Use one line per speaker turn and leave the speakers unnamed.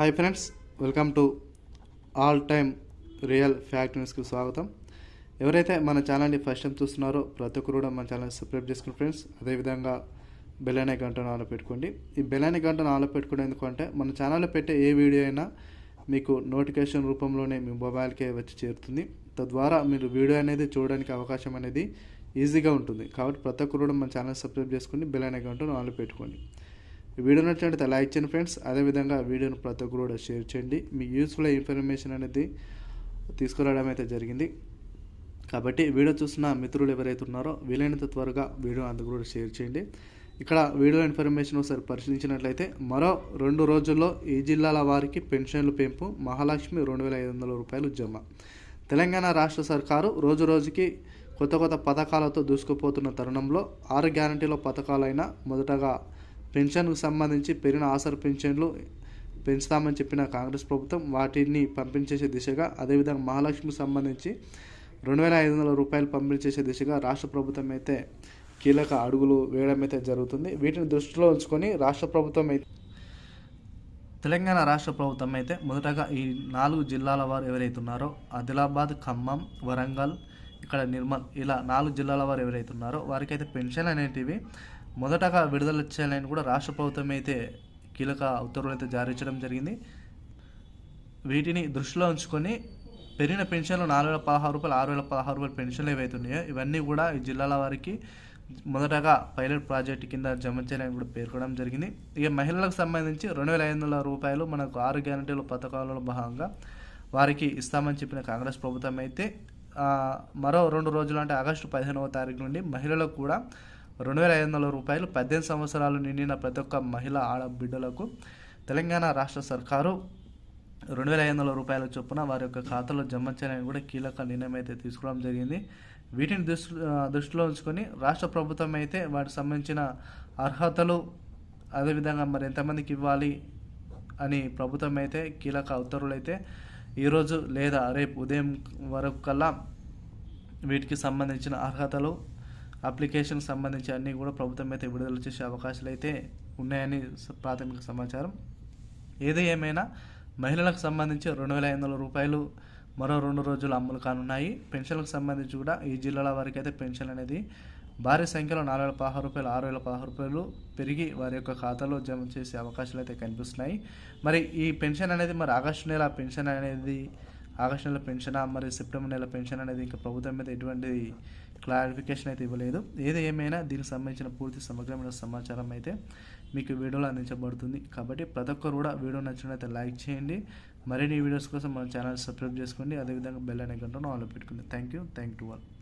Hi friends welcome to all time real fact న్యూస్కి స్వాగతం. ఎవరైతే మన ఛానల్ని ఫస్ట్ టైం చూస్తున్నారో ప్రతి ఒక్కరు కూడా మన ఛానల్ని సబ్స్క్రైబ్ చేసుకుని ఫ్రెండ్స్ అదేవిధంగా బెల్ అనే గంటను ఆలో పెట్టుకోండి. ఈ బెల్ అనే గంటను ఆలో పెట్టుకోవడం ఎందుకంటే మన ఛానల్లో పెట్టే ఏ వీడియో అయినా మీకు నోటిఫికేషన్ రూపంలోనే మీ మొబైల్కే వచ్చి చేరుతుంది. తద్వారా మీరు వీడియో అనేది చూడడానికి అవకాశం అనేది ఈజీగా ఉంటుంది. కాబట్టి ప్రతి ఒక్కరు కూడా మన ఛానల్ సబ్స్క్రైబ్ చేసుకుని బెల్ అనే గంటను ఆలో పెట్టుకోండి. వీడియో నచ్చినట్లయితే లైక్ చేయండి ఫ్రెండ్స్. అదేవిధంగా వీడియోను ప్రతి ఒక్కరు కూడా షేర్ చేయండి. మీకు యూస్ఫుల్ ఇన్ఫర్మేషన్ అనేది తీసుకురావడం అయితే జరిగింది. కాబట్టి వీడియో చూసిన మిత్రులు ఎవరైతే ఉన్నారో వీలైనంత త్వరగా వీడియో అందుకు కూడా షేర్ చేయండి. ఇక్కడ వీడియో ఇన్ఫర్మేషన్ ఒకసారి పరిశీలించినట్లయితే మరో రెండు రోజుల్లో ఈ జిల్లాల వారికి పెన్షన్లు పెంపు మహాలక్ష్మి రెండు వేల ఐదు వందల రూపాయలు జమ. తెలంగాణ రాష్ట్ర సర్కారు రోజు రోజుకి కొత్త కొత్త పథకాలతో దూసుకుపోతున్న తరుణంలో ఆరు గ్యారంటీల పథకాలైన మొదటగా పెన్షన్కు సంబంధించి పెరిగిన ఆసర పెన్షన్లు పెంచుతామని చెప్పిన కాంగ్రెస్ ప్రభుత్వం వాటిని పంపించేసే దిశగా అదేవిధంగా మహాలక్ష్మికి సంబంధించి రెండు వేల ఐదు వందల రూపాయలు పంపిణీ చేసే దిశగా రాష్ట్ర ప్రభుత్వం అయితే కీలక అడుగులు వేయడం అయితే జరుగుతుంది. వీటిని దృష్టిలో ఉంచుకొని రాష్ట్ర ప్రభుత్వం అయితే తెలంగాణ రాష్ట్ర ప్రభుత్వం అయితే మొదటగా ఈ నాలుగు జిల్లాల వారు ఎవరైతే ఉన్నారో ఆదిలాబాద్ ఖమ్మం వరంగల్ ఇక్కడ నిర్మల్ ఇలా నాలుగు జిల్లాల వారు ఎవరైతే ఉన్నారో వారికైతే పెన్షన్ అనేటివి మొదటగా విడుదల చేయాలని కూడా రాష్ట్ర ప్రభుత్వం అయితే కీలక ఉత్తర్వులు అయితే జారీ చేయడం జరిగింది. వీటిని దృష్టిలో ఉంచుకొని పెరిగిన పెన్షన్లు నాలుగు వేల పదహారు రూపాయలు ఆరు వేల పదహారు రూపాయల పెన్షన్లు ఏవైతున్నాయో ఇవన్నీ కూడా ఈ జిల్లాల వారికి మొదటగా పైలట్ ప్రాజెక్ట్ కింద జమ చేయాలని కూడా పేర్కొనడం జరిగింది. ఇక మహిళలకు సంబంధించి రెండు వేల ఐదు వందల రూపాయలు మనకు ఆరు గ్యారంటీల పథకాలలో భాగంగా వారికి ఇస్తామని చెప్పిన కాంగ్రెస్ ప్రభుత్వం అయితే మరో రెండు రోజులు అంటే ఆగస్టు పదిహేనవ తారీఖు నుండి మహిళలకు కూడా రెండు వేల ఐదు వందల రూపాయలు పద్దెనిమిది సంవత్సరాలు నిండిన ప్రతి ఒక్క మహిళ ఆడబిడ్డలకు తెలంగాణ రాష్ట్ర సర్కారు రెండు వేల ఐదు వందల రూపాయల చొప్పున వారి యొక్క ఖాతాలో జమ చేయాలని కూడా కీలక నిర్ణయం అయితే తీసుకోవడం జరిగింది. వీటిని దృష్టి దృష్టిలో ఉంచుకొని రాష్ట్ర ప్రభుత్వం అయితే వాటికి సంబంధించిన అర్హతలు అదేవిధంగా మరి ఎంతమందికి ఇవ్వాలి అని ప్రభుత్వం అయితే కీలక ఉత్తర్వులు అయితే ఈరోజు లేదా రేపు ఉదయం వరకు కల్లా వీటికి సంబంధించిన అర్హతలు అప్లికేషన్ సంబంధించి అన్నీ కూడా ప్రభుత్వం అయితే విడుదల చేసే అవకాశాలు అయితే ఉన్నాయని ప్రాథమిక సమాచారం. ఏది ఏమైనా మహిళలకు సంబంధించి రెండు వేల ఐదు వందల రూపాయలు మరో రెండు రోజులు అమలు కానున్నాయి. పెన్షన్లకు సంబంధించి కూడా ఈ జిల్లాల వారికి అయితే పెన్షన్ అనేది భారీ సంఖ్యలో నాలుగు వేల పదహారు రూపాయలు ఆరు వేల పదహారు రూపాయలు పెరిగి వారి యొక్క ఖాతాలో జమ చేసే అవకాశాలు అయితే కనిపిస్తున్నాయి. మరి ఈ పెన్షన్ అనేది మరి ఆగస్టు నెల పెన్షన్ అనేది ఆగస్టు నెల పెన్షన్ మరి సెప్టెంబర్ నెల పెన్షన్ అనేది ఇంకా ప్రభుత్వం మీద ఎటువంటి క్లారిఫికేషన్ అయితే ఇవ్వలేదు. ఏది ఏమైనా దీనికి సంబంధించిన పూర్తి సమగ్రమైన సమాచారం అయితే మీకు వీడియోలో అందించబడుతుంది. కాబట్టి ప్రతి ఒక్కరు కూడా వీడియో నచ్చినట్లయితే లైక్ చేయండి. మరిన్ని వీడియోస్ కోసం మన ఛానల్ సబ్స్క్రైబ్ చేసుకోండి. అదేవిధంగా బెల్ అనే గంటను ఆన్లో పెట్టుకోండి. Thank you thank to all